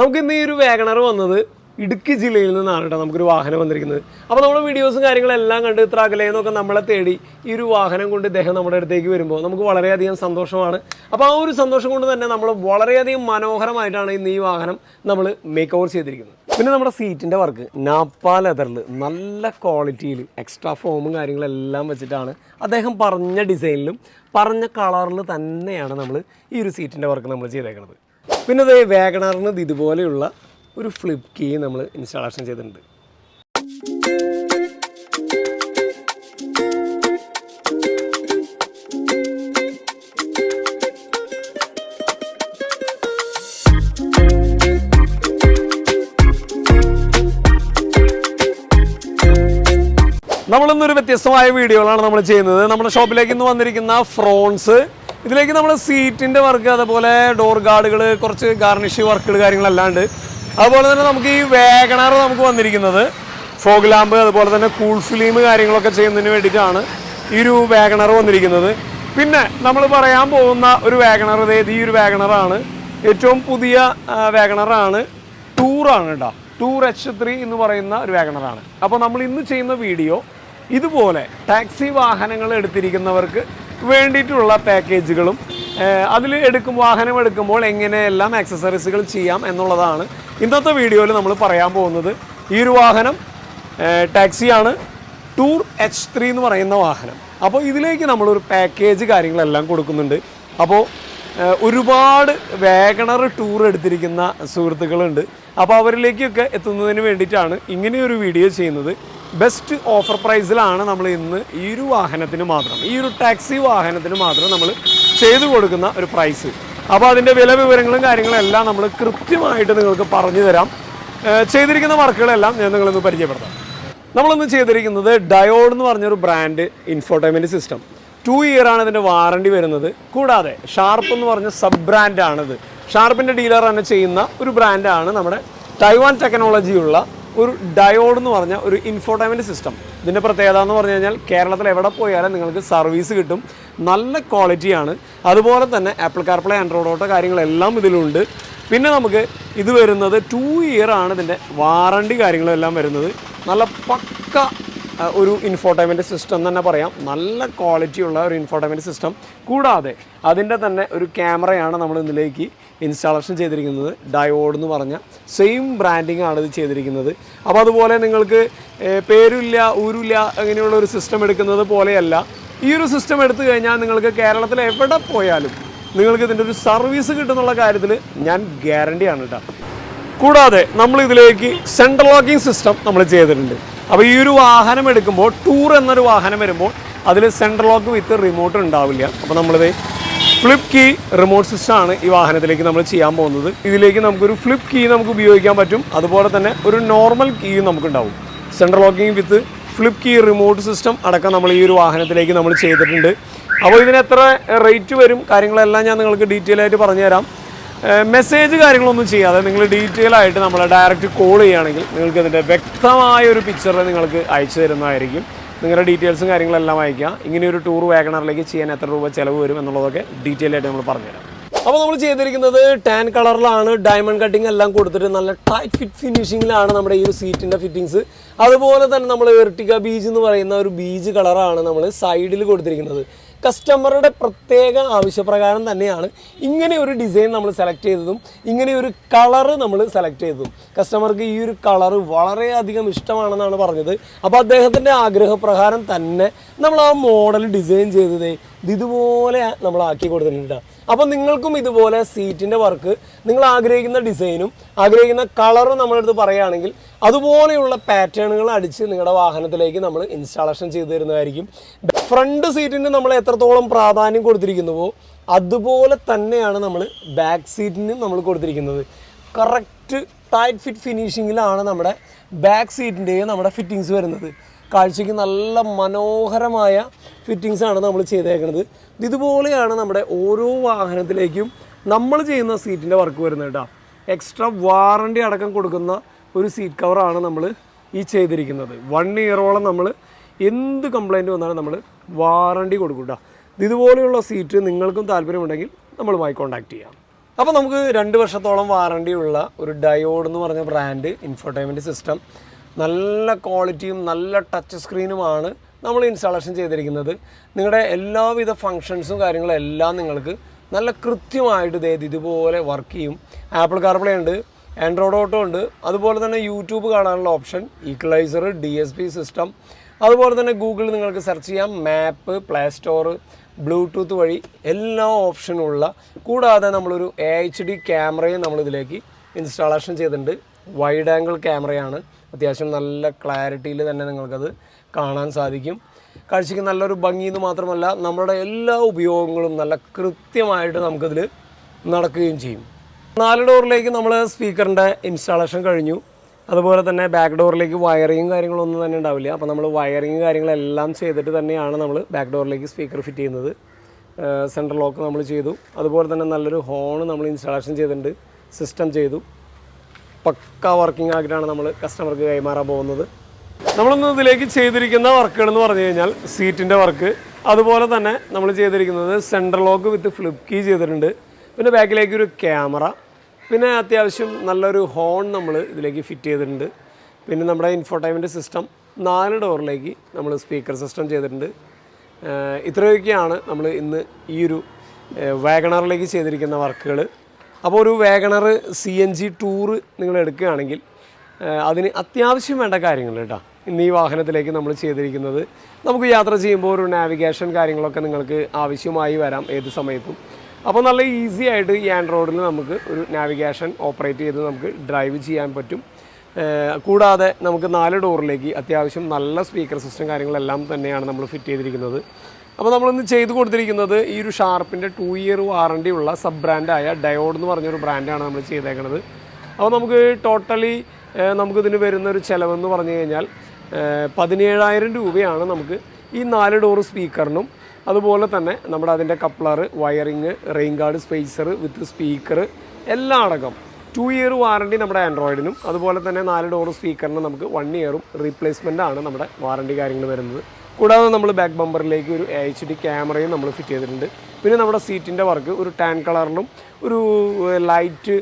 നമുക്ക് ഇന്ന് ഈ ഒരു വേഗണർ വന്നത് ഇടുക്കി ജില്ലയിൽ നിന്നാണ് കേട്ടോ നമുക്കൊരു വാഹനം വന്നിരിക്കുന്നത്. അപ്പോൾ നമ്മുടെ വീഡിയോസും കാര്യങ്ങളെല്ലാം കണ്ട് ഇത്ര അകലേന്നൊക്കെ നമ്മളെ തേടി ഈ ഒരു വാഹനം കൊണ്ട് ഇദ്ദേഹം നമ്മുടെ അടുത്തേക്ക് വരുമ്പോൾ നമുക്ക് വളരെയധികം സന്തോഷമാണ്. അപ്പോൾ ആ ഒരു സന്തോഷം കൊണ്ട് തന്നെ നമ്മൾ വളരെയധികം മനോഹരമായിട്ടാണ് ഇന്ന് ഈ വാഹനം നമ്മൾ മേക്ക് ഓവർ ചെയ്തിരിക്കുന്നത്. പിന്നെ നമ്മുടെ സീറ്റിന്റെ വർക്ക് നാപ്പ ലെതറിൽ നല്ല ക്വാളിറ്റിയിൽ എക്സ്ട്രാ ഫോമും കാര്യങ്ങളെല്ലാം വെച്ചിട്ടാണ് അദ്ദേഹം പറഞ്ഞ ഡിസൈനിലും പറഞ്ഞ കളറിൽ തന്നെയാണ് നമ്മൾ ഈ ഒരു സീറ്റിന്റെ വർക്ക് നമ്മൾ ചെയ്തേക്കുന്നത് പിന്നെ അതേ വേഗണറിന് ഇത് ഇതുപോലെയുള്ള ഒരു ഫ്ലിപ്പ് കീ നമ്മൾ ഇൻസ്റ്റാളേഷൻ ചെയ്തിട്ടുണ്ട്. നമ്മളിന്നൊരു വ്യത്യസ്തമായ വീഡിയോകളാണ് നമ്മൾ ചെയ്യുന്നത്. നമ്മുടെ ഷോപ്പിലേക്ക് ഇന്ന് വന്നിരിക്കുന്ന ഫ്രോൺസ് ഇതിലേക്ക് നമ്മൾ സീറ്റിന്റെ വർക്ക് അതുപോലെ ഡോർ ഗാർഡുകൾ കുറച്ച് ഗാർണിഷ് വർക്കുകൾ കാര്യങ്ങളല്ലാണ്ട് അതുപോലെ തന്നെ നമുക്ക് ഈ വേഗണർ നമുക്ക് വന്നിരിക്കുന്നത്. ഫോഗ് ലാമ്പ് അതുപോലെ തന്നെ കൂൾ ഫിലിം കാര്യങ്ങളൊക്കെ ചെയ്യുന്നതിന് വേണ്ടിയിട്ടാണ് ഈ ഒരു വേഗണർ വന്നിരിക്കുന്നത്. പിന്നെ നമ്മൾ പറയാൻ പോകുന്ന ഒരു വേഗണർ അതായത് ഈ ഒരു വേഗണറാണ്. ഏറ്റവും പുതിയ വേഗണറാണ് ടൂറാണ് കേട്ടോ ടൂർ എച്ച് ത്രീ എന്ന് പറയുന്ന ഒരു വേഗണറാണ്. അപ്പോൾ നമ്മൾ ഇന്ന് ചെയ്യുന്ന വീഡിയോ ഇതുപോലെ ടാക്സി വാഹനങ്ങൾ എടുത്തിരിക്കുന്നവർക്ക് വേണ്ടിയിട്ടുള്ള പാക്കേജുകളും അതിൽ എടുക്കും വാഹനം എടുക്കുമ്പോൾ എങ്ങനെയെല്ലാം ആക്സസറീസുകൾ ചെയ്യാം എന്നുള്ളതാണ് ഇന്നത്തെ വീഡിയോയിൽ നമ്മൾ പറയാൻ പോകുന്നത്. ഈ ഒരു വാഹനം ടാക്സിയാണ് ടൂർ എച്ച് ത്രീ എന്ന് പറയുന്ന വാഹനം. അപ്പോൾ ഇതിലേക്ക് നമ്മളൊരു പാക്കേജ് കാര്യങ്ങളെല്ലാം കൊടുക്കുന്നുണ്ട്. അപ്പോൾ ഒരുപാട് വേഗണർ ടൂർ എടുത്തിരിക്കുന്ന സുഹൃത്തുക്കളുണ്ട്. അപ്പോൾ അവരിലേക്കൊക്കെ എത്തുന്നതിന് വേണ്ടിയിട്ടാണ് ഇങ്ങനെയൊരു വീഡിയോ ചെയ്യുന്നത്. ബെസ്റ്റ് ഓഫർ പ്രൈസിലാണ് നമ്മൾ ഇന്ന് ഈ ഒരു വാഹനത്തിന് മാത്രം ഈ ഒരു ടാക്സി വാഹനത്തിന് മാത്രം നമ്മൾ ചെയ്തു കൊടുക്കുന്ന ഒരു പ്രൈസ് അപ്പോൾ അതിന്റെ വില വിവരങ്ങളും കാര്യങ്ങളും എല്ലാം നമ്മൾ കൃത്യമായിട്ട് നിങ്ങൾക്ക് പറഞ്ഞു തരാം. ചെയ്തിരിക്കുന്ന വർക്കുകളെല്ലാം ഞാൻ നിങ്ങളൊന്ന് പരിചയപ്പെടുത്താം. നമ്മളിന്ന് ചെയ്തിരിക്കുന്നത് ഡയോഡ് എന്ന് പറഞ്ഞൊരു ബ്രാൻഡ് ഇൻഫോർടൈൻമെന്റ് സിസ്റ്റം ടു ആണ് ഇതിന്റെ വാറണ്ടി വരുന്നത്. കൂടാതെ ഷാർപ്പ് എന്ന് പറഞ്ഞ സബ് ബ്രാൻഡാണിത് ഷാർപ്പിന്റെ ഡീലർ തന്നെ ചെയ്യുന്ന ഒരു ബ്രാൻഡാണ് നമ്മുടെ ടൈവാൻ ടെക്നോളജിയുള്ള ഒരു ഡയോഡ് എന്ന് പറഞ്ഞ ഒരു ഇൻഫോർടൈൻമെന്റ് സിസ്റ്റം ഇതിന്റെ പ്രത്യേകത എന്ന് പറഞ്ഞു കഴിഞ്ഞാൽ കേരളത്തിൽ എവിടെ പോയാലും നിങ്ങൾക്ക് സർവീസ് കിട്ടും. നല്ല ക്വാളിറ്റിയാണ് അതുപോലെ തന്നെ ആപ്പിൾ കാർപ്ലേ ആൻഡ്രോയിഡ് ഓട്ടോ കാര്യങ്ങളെല്ലാം ഇതിലുണ്ട്. പിന്നെ നമുക്ക് ഇത് വരുന്നത് ടു ഇയർ ആണ് ഇതിന്റെ വാറണ്ടി കാര്യങ്ങളെല്ലാം വരുന്നത്. നല്ല പക്ക ഒരു ഇൻഫോർട്ടൈൻമെന്റ് സിസ്റ്റം തന്നെ പറയാം. നല്ല ക്വാളിറ്റിയുള്ള ഒരു ഇൻഫോർട്ടൈൻമെന്റ് സിസ്റ്റം കൂടാതെ അതിന്റെ തന്നെ ഒരു ക്യാമറയാണ് നമ്മൾ ഇതിലേക്ക് ഇൻസ്റ്റാളേഷൻ ചെയ്തിരിക്കുന്നത്. ഡയോഡ് എന്ന് പറഞ്ഞ സെയിം ബ്രാൻഡിങ് ആണ് ഇത് ചെയ്തിരിക്കുന്നത്. അപ്പോൾ അതുപോലെ നിങ്ങൾക്ക് പേരില്ല ഊരില്ല അങ്ങനെയുള്ള ഒരു സിസ്റ്റം എടുക്കുന്നത് പോലെയല്ല. ഈ ഒരു സിസ്റ്റം എടുത്തു കഴിഞ്ഞാൽ നിങ്ങൾക്ക് കേരളത്തിൽ എവിടെ പോയാലും നിങ്ങൾക്ക് ഇതിന്റെ ഒരു സർവീസ് കിട്ടുന്നുള്ള കാര്യത്തിൽ ഞാൻ ഗ്യാരണ്ടിയാണ് കേട്ടോ കൂടാതെ നമ്മൾ ഇതിലേക്ക് സെൻട്രൽ ലോക്കിംഗ് സിസ്റ്റം നമ്മൾ ചെയ്തിട്ടുണ്ട്. അപ്പോൾ ഈ ഒരു വാഹനം എടുക്കുമ്പോൾ ടൂർ എന്നൊരു വാഹനം വരുമ്പോൾ അതിൽ സെൻട്രൽ ലോക്ക് വിത്ത് റിമോട്ട് ഉണ്ടാവില്ല. അപ്പോൾ നമ്മളിത് ഫ്ലിപ്പ് കീ റിമോട്ട് സിസ്റ്റം ആണ് ഈ വാഹനത്തിലേക്ക് നമ്മൾ ചെയ്യാൻ പോകുന്നത്. ഇതിലേക്ക് നമുക്കൊരു ഫ്ലിപ്പ് കീ നമുക്ക് ഉപയോഗിക്കാൻ പറ്റും. അതുപോലെ തന്നെ ഒരു നോർമൽ കീയും നമുക്കുണ്ടാവും. Central locking with flip key remote system അടക്കം നമ്മൾ ഈ ഒരു വാഹനത്തിലേക്ക് നമ്മൾ ചെയ്തിട്ടുണ്ട്. അപ്പോൾ ഇതിന് എത്ര റേറ്റ് വരും കാര്യങ്ങളെല്ലാം ഞാൻ നിങ്ങൾക്ക് ഡീറ്റെയിൽ ആയിട്ട് പറഞ്ഞുതരാം. മെസ്സേജ് കാര്യങ്ങളൊന്നും ചെയ്യാതെ നിങ്ങൾ ഡീറ്റെയിൽ ആയിട്ട് നമ്മളെ ഡയറക്റ്റ് കോൾ ചെയ്യുകയാണെങ്കിൽ നിങ്ങൾക്ക് ഇതിന്റെ വ്യക്തമായ ഒരു പിക്ചർ നിങ്ങൾക്ക് അയച്ചു തരുന്നതായിരിക്കും. നിങ്ങളുടെ ഡീറ്റെയിൽസും കാര്യങ്ങളെല്ലാം അയക്കുക ഇങ്ങനെ ഒരു ടൂർ വാഗണറിലേക്ക് ചെയ്യാൻ എത്ര രൂപ ചിലവ് വരും എന്നുള്ളതൊക്കെ ഡീറ്റെയിൽ ആയിട്ട് നമ്മൾ പറഞ്ഞുതരാം. അപ്പോൾ നമ്മൾ ചെയ്തിരിക്കുന്നത് ടാൻ കളറിലാണ് ഡയമണ്ട് കട്ടിംഗ് എല്ലാം കൊടുത്തിട്ട് നല്ല ടൈറ്റ് ഫിറ്റ് ഫിനിഷിങ്ങിലാണ് നമ്മുടെ ഈ ഒരു സീറ്റിന്റെ ഫിറ്റിങ്സ് അതുപോലെ തന്നെ നമ്മൾ എർട്ടിക ബീജ് എന്ന് പറയുന്ന ഒരു ബീജ് കളറാണ് നമ്മൾ സൈഡിൽ കൊടുത്തിരിക്കുന്നത്. കസ്റ്റമറുടെ പ്രത്യേക ആവശ്യപ്രകാരം തന്നെയാണ് ഇങ്ങനെ ഒരു ഡിസൈൻ നമ്മൾ സെലക്ട് ചെയ്തതും ഇങ്ങനെ ഒരു കളറ് നമ്മൾ സെലക്ട് ചെയ്തതും. കസ്റ്റമർക്ക് ഈ ഒരു കളറ് വളരെയധികം ഇഷ്ടമാണെന്നാണ് പറഞ്ഞത്. അപ്പോൾ അദ്ദേഹത്തിന്റെ ആഗ്രഹപ്രകാരം തന്നെ നമ്മൾ ആ മോഡൽ ഡിസൈൻ ചെയ്തതേ ഇത് ഇതുപോലെ നമ്മൾ ആക്കി കൊടുത്തിട്ടുണ്ട്. അപ്പോൾ നിങ്ങൾക്കും ഇതുപോലെ സീറ്റിന്റെ വർക്ക് നിങ്ങൾ ആഗ്രഹിക്കുന്ന ഡിസൈനും ആഗ്രഹിക്കുന്ന കളറും നമ്മളെടുത്ത് പറയുകയാണെങ്കിൽ അതുപോലെയുള്ള പാറ്റേണുകൾ അടിച്ച് നിങ്ങളുടെ വാഹനത്തിലേക്ക് നമ്മൾ ഇൻസ്റ്റാളേഷൻ ചെയ്തു തരുന്നതായിരിക്കും. ഫ്രണ്ട് സീറ്റിന് നമ്മൾ എത്രത്തോളം പ്രാധാന്യം കൊടുത്തിരിക്കുന്നുവോ അതുപോലെ തന്നെയാണ് നമ്മൾ ബാക്ക് സീറ്റിന് നമ്മൾ കൊടുത്തിരിക്കുന്നത്. കറക്റ്റ് ടൈറ്റ് ഫിറ്റ് ഫിനിഷിങ്ങിലാണ് നമ്മുടെ ബാക്ക് സീറ്റിന്റെയും നമ്മുടെ ഫിറ്റിങ്സ് വരുന്നത്. കാഴ്ചയ്ക്ക് നല്ല മനോഹരമായ ഫിറ്റിങ്സ് ആണ് നമ്മൾ ചെയ്തേക്കുന്നത്. ഇതുപോലെയാണ് നമ്മുടെ ഓരോ വാഹനത്തിലേക്കും നമ്മൾ ചെയ്യുന്ന സീറ്റിന്റെ വർക്ക് വരുന്നത് കേട്ടോ. എക്സ്ട്രാ വാറണ്ടി അടക്കം കൊടുക്കുന്ന ഒരു സീറ്റ് കവറാണ് നമ്മൾ ഈ ചെയ്തിരിക്കുന്നത്. വൺ ഇയറോളം നമ്മൾ എന്ത് കംപ്ലൈന്റ് വന്നാലും നമ്മൾ വാറണ്ടി കൊടുക്കൂട്ടോ കേട്ടോ ഇതുപോലെയുള്ള സീറ്റ് നിങ്ങൾക്കും താല്പര്യമുണ്ടെങ്കിൽ നമ്മളുമായി കോൺടാക്റ്റ് ചെയ്യാം. അപ്പോൾ നമുക്ക് രണ്ട് വർഷത്തോളം വാറണ്ടിയുള്ള ഒരു ഡയോഡ് എന്ന് പറഞ്ഞ ബ്രാൻഡ് ഇൻഫർടൈൻമെന്റ് സിസ്റ്റം നല്ല ക്വാളിറ്റിയും നല്ല ടച്ച് സ്ക്രീനുമാണ് നമ്മൾ ഇൻസ്റ്റാളേഷൻ ചെയ്തിരിക്കുന്നത്. നിങ്ങളുടെ എല്ലാവിധ ഫങ്ഷൻസും കാര്യങ്ങളും എല്ലാം നിങ്ങൾക്ക് നല്ല കൃത്യമായിട്ട് ദേ ഇതുപോലെ വർക്ക് ചെയ്യും. ആപ്പിൾ കാർപ്ലേ ഉണ്ട് ആൻഡ്രോയിഡ് ഓട്ടോ ഉണ്ട് അതുപോലെ തന്നെ യൂട്യൂബ് കാണാനുള്ള option equaliser D S P system അതുപോലെ തന്നെ ഗൂഗിളിൽ നിങ്ങൾക്ക് സെർച്ച് ചെയ്യാം. മാപ്പ് പ്ലേ സ്റ്റോർ ബ്ലൂടൂത്ത് വഴി എല്ലാ ഓപ്ഷനും ഉള്ള കൂടാതെ നമ്മളൊരു എ എച്ച് ഡി ക്യാമറയും നമ്മളിതിലേക്ക് ഇൻസ്റ്റാളേഷൻ ചെയ്തിട്ടുണ്ട്. വൈഡ് ആംഗിൾ ക്യാമറയാണ് അത്യാവശ്യം നല്ല ക്ലാരിറ്റിയിൽ തന്നെ നിങ്ങൾക്കത് കാണാൻ സാധിക്കും. കാഴ്ചയ്ക്ക് നല്ലൊരു ഭംഗി എന്ന് മാത്രമല്ല നമ്മുടെ എല്ലാ ഉപയോഗങ്ങളും നല്ല കൃത്യമായിട്ട് നമുക്കതിൽ നടക്കുകയും ചെയ്യും. നാല് ഡോറിലേക്ക് നമ്മൾ സ്പീക്കറിന്റെ ഇൻസ്റ്റാളേഷൻ കഴിഞ്ഞു. അതുപോലെ തന്നെ ബാക്ക് ഡോറിലേക്ക് വയറിങ്ങും കാര്യങ്ങളൊന്നും തന്നെ ഉണ്ടാവില്ല. അപ്പോൾ നമ്മൾ വയറിങ് കാര്യങ്ങളെല്ലാം ചെയ്തിട്ട് തന്നെയാണ് നമ്മൾ ബാക്ക് ഡോറിലേക്ക് സ്പീക്കർ ഫിറ്റ് ചെയ്യുന്നത്. സെൻട്രൽ ലോക്ക് നമ്മൾ ചെയ്തു. അതുപോലെ തന്നെ നല്ലൊരു ഹോൺ നമ്മൾ ഇൻസ്റ്റാളേഷൻ ചെയ്തിട്ടുണ്ട്. സിസ്റ്റം ചെയ്തു. പക്ക വർക്കിംഗ് ആക്കിയിട്ടാണ് നമ്മൾ കസ്റ്റമർക്ക് കൈമാറാൻ പോകുന്നത്. നമ്മളിന്ന് ഇതിലേക്ക് ചെയ്തിരിക്കുന്ന വർക്കുകൾ എന്ന് പറഞ്ഞു കഴിഞ്ഞാൽ സീറ്റിന്റെ വർക്ക് അതുപോലെ തന്നെ നമ്മൾ ചെയ്തിരിക്കുന്നത് central lock with flip key ചെയ്തിട്ടുണ്ട്. പിന്നെ ബാക്കിലേക്ക് ഒരു ക്യാമറ പിന്നെ അത്യാവശ്യം നല്ലൊരു ഹോൺ നമ്മൾ ഇതിലേക്ക് ഫിറ്റ് ചെയ്തിട്ടുണ്ട്. പിന്നെ നമ്മുടെ ഇൻഫോടൈൻമെന്റ് സിസ്റ്റം നാല് ഡോറിലേക്ക് നമ്മൾ സ്പീക്കർ സിസ്റ്റം ചെയ്തിട്ടുണ്ട്. ഇത്രയൊക്കെയാണ് നമ്മൾ ഇന്ന് ഈ ഒരു വാഗണറിലേക്ക് ചെയ്തിരിക്കുന്ന വർക്കുകൾ അപ്പോൾ ഒരു WagonR C N G tour നിങ്ങൾ എടുക്കുകയാണെങ്കിൽ അതിന് അത്യാവശ്യം വേണ്ട കാര്യങ്ങൾ കേട്ടോ ഇന്ന് ഈ വാഹനത്തിലേക്ക് നമ്മൾ ചെയ്തിരിക്കുന്നത്. നമുക്ക് യാത്ര ചെയ്യുമ്പോൾ ഒരു നാവിഗേഷൻ കാര്യങ്ങളൊക്കെ നിങ്ങൾക്ക് ആവശ്യമായി വരാം ഏത് സമയത്തും. അപ്പോൾ നല്ല ഈസി ആയിട്ട് ഈ ആൻഡ്രോയിഡിൽ നമുക്ക് ഒരു നാവിഗേഷൻ ഓപ്പറേറ്റ് ചെയ്ത് നമുക്ക് ഡ്രൈവ് ചെയ്യാൻ പറ്റും. കൂടാതെ നമുക്ക് നാല് ഡോറിലേക്ക് അത്യാവശ്യം നല്ല സ്പീക്കർ സിസ്റ്റം കാര്യങ്ങളെല്ലാം തന്നെയാണ് നമ്മൾ ഫിറ്റ് ചെയ്തിരിക്കുന്നത്. അപ്പോൾ നമ്മളിന്ന് ചെയ്തു കൊടുത്തിരിക്കുന്നത് ഈ ഒരു ഷാർപ്പിന്റെ ടു ഇയർ വാറണ്ടി ഉള്ള സബ് ബ്രാൻഡായ ഡയോഡ് എന്ന് പറഞ്ഞൊരു ബ്രാൻഡാണ് നമ്മൾ ചെയ്തേക്കുന്നത് അപ്പോൾ നമുക്ക് ടോട്ടലി നമുക്കിതിന് വരുന്ന ഒരു ചിലവെന്ന് പറഞ്ഞു കഴിഞ്ഞാൽ പതിനേഴായിരം രൂപയാണ് നമുക്ക് ഈ നാല് ഡോർ സ്പീക്കറിനും അതുപോലെ തന്നെ നമ്മുടെ അതിന്റെ coupler wiring rain guard spacer with speaker എല്ലാം അടക്കം. ടു ഇയർ വാറണ്ടി നമ്മുടെ ആൻഡ്രോയിഡിനും അതുപോലെ തന്നെ നാല് ഡോർ സ്പീക്കറിന് നമുക്ക് വൺ ഇയറും റീപ്ലേസ്മെന്റ് ആണ് നമ്മുടെ വാറണ്ടി കാര്യങ്ങൾ വരുന്നത്. കൂടാതെ നമ്മൾ ബാക്ക് ബമ്പറിലേക്ക് ഒരു എച്ച് ഡി ക്യാമറയും നമ്മൾ ഫിറ്റ് ചെയ്തിട്ടുണ്ട്. പിന്നെ നമ്മുടെ സീറ്റിന്റെ വർക്ക് ഒരു ടാൻ കളറിലും ഒരു ലൈറ്റ്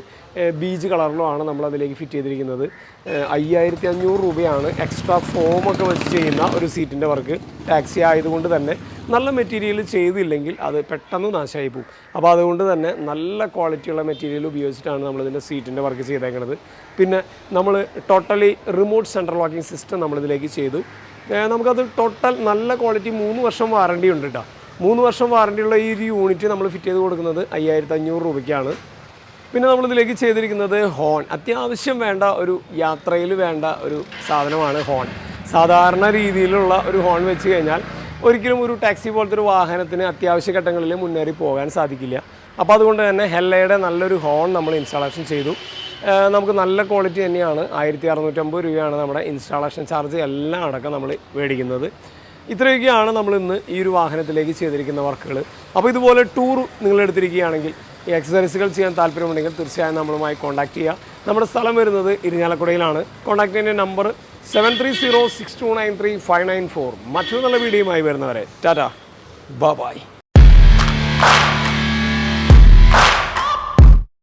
ബീച്ച് കളറിലുമാണ് നമ്മൾ അതിലേക്ക് ഫിറ്റ് ചെയ്തിരിക്കുന്നത്. അയ്യായിരത്തി അഞ്ഞൂറ് രൂപയാണ് എക്സ്ട്രാ ഫോമൊക്കെ വെച്ച് ചെയ്യുന്ന ഒരു സീറ്റിന്റെ വർക്ക് ടാക്സി ആയതുകൊണ്ട് തന്നെ നല്ല മെറ്റീരിയൽ ചെയ്തില്ലെങ്കിൽ അത് പെട്ടെന്ന് നാശമായി പോകും. അപ്പോൾ അതുകൊണ്ട് തന്നെ നല്ല ക്വാളിറ്റിയുള്ള മെറ്റീരിയൽ ഉപയോഗിച്ചിട്ടാണ് നമ്മളിതിന്റെ സീറ്റിന്റെ വർക്ക് ചെയ്തേക്കുന്നത് പിന്നെ നമ്മൾ totally remote central locking system നമ്മളിതിലേക്ക് ചെയ്തു. നമുക്കത് ടോട്ടൽ നല്ല ക്വാളിറ്റി മൂന്ന് വർഷം വാറണ്ടി ഉണ്ട് കേട്ടോ മൂന്ന് വർഷം വാറണ്ടിയുള്ള ഈ ഒരു യൂണിറ്റ് നമ്മൾ ഫിറ്റ് ചെയ്ത് കൊടുക്കുന്നത് അയ്യായിരത്തി അഞ്ഞൂറ് രൂപയ്ക്കാണ്. പിന്നെ നമ്മളിതിലേക്ക് ചെയ്തിരിക്കുന്നത് ഹോൺ അത്യാവശ്യം വേണ്ട ഒരു യാത്രയിൽ വേണ്ട ഒരു സാധനമാണ് ഹോൺ സാധാരണ രീതിയിലുള്ള ഒരു ഹോൺ വെച്ച് കഴിഞ്ഞാൽ ഒരിക്കലും ഒരു ടാക്സി പോലത്തെ ഒരു വാഹനത്തിന് അത്യാവശ്യ ഘട്ടങ്ങളിൽ മുന്നേറി പോകാൻ സാധിക്കില്ല. അപ്പോൾ അതുകൊണ്ട് തന്നെ ഹെല്ലയുടെ നല്ലൊരു ഹോൺ നമ്മൾ ഇൻസ്റ്റാളേഷൻ ചെയ്തു. നമുക്ക് നല്ല ക്വാളിറ്റി തന്നെയാണ്. ആയിരത്തി അറുന്നൂറ്റമ്പത് രൂപയാണ് നമ്മുടെ ഇൻസ്റ്റാളേഷൻ ചാർജ് എല്ലാം അടക്കം നമ്മൾ മേടിക്കുന്നത്. ഇത്രയൊക്കെയാണ് നമ്മൾ ഇന്ന് ഈ ഒരു വാഹനത്തിലേക്ക് ചെയ്തിരിക്കുന്ന വർക്കുകൾ അപ്പോൾ ഇതുപോലെ ടൂർ നിങ്ങൾ എടുത്തിരിക്കുകയാണെങ്കിൽ ഈ എക്സസൈസുകൾ ചെയ്യാൻ താല്പര്യമുണ്ടെങ്കിൽ തീർച്ചയായും നമ്മളുമായി കോൺടാക്ട് ചെയ്യുക നമ്മുടെ സ്ഥലം വരുന്നത് ഇരിഞ്ഞാലക്കുടയിലാണ്. ചെയ്യുന്ന number seven three zero six two nine three five nine four മറ്റൊരു നല്ല വീഡിയോയുമായി വരുന്നവരെ. ടാറ്റ. ബ ബായ്